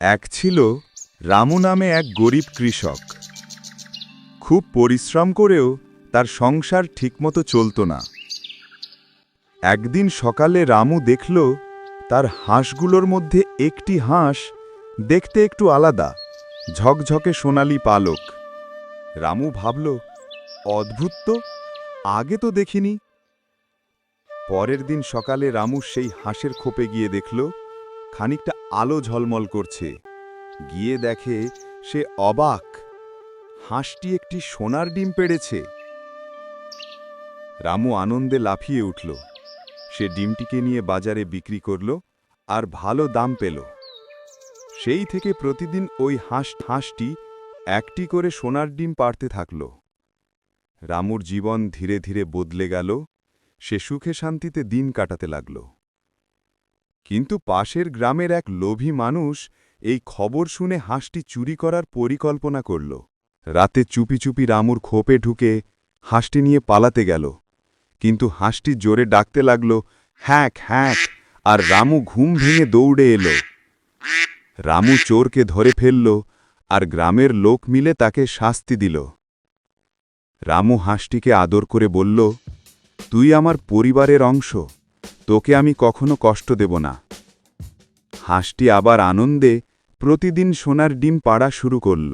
এক ছিল রামু নামে এক গরিব কৃষক। খুব পরিশ্রম করেও তার সংসার ঠিকমতো চলত না। একদিন সকালে রামু দেখল তার হাঁসগুলোর মধ্যে একটি হাঁস দেখতে একটু আলাদা, ঝকঝকে সোনালি পালক। রামু ভাবল, অদ্ভুত তো, আগে তো দেখিনি। পরের দিন সকালে রামু সেই হাঁসের খোপে গিয়ে দেখল খানিকটা আলো ঝলমল করছে। গিয়ে দেখে সে অবাক। হাঁসটি একটি সোনার ডিম পেড়েছে। রামু আনন্দে লাফিয়ে উঠল। সে ডিমটিকে নিয়ে বাজারে বিক্রি করল আর ভালো দাম পেল। সেই থেকে প্রতিদিন ওই হাঁস হাঁসটি একটি করে সোনার ডিম পাড়তে থাকল। রামুর জীবন ধীরে ধীরে বদলে গেল। সে সুখে শান্তিতে দিন কাটাতে লাগল। কিন্তু পাশের গ্রামের এক লোভী মানুষ এই খবর শুনে হাঁসটি চুরি করার পরিকল্পনা করল। রাতে চুপি চুপি রামুর খোপে ঢুকে হাঁসটি নিয়ে পালাতে গেল। কিন্তু হাঁসটি জোরে ডাকতে লাগল, হ্যাক হ্যাক! আর রামু ঘুম ভেঙে দৌড়ে এলো। রামু চোরকে ধরে ফেলল আর গ্রামের লোক মিলে তাকে শাস্তি দিল। রামু হাঁসটিকে আদর করে বলল, তুই আমার পরিবারের অংশ। তোকে আমি কখনো কষ্ট দেব না। হাঁসটি আবার আনন্দে প্রতিদিন সোনার ডিম পাড়া শুরু করল।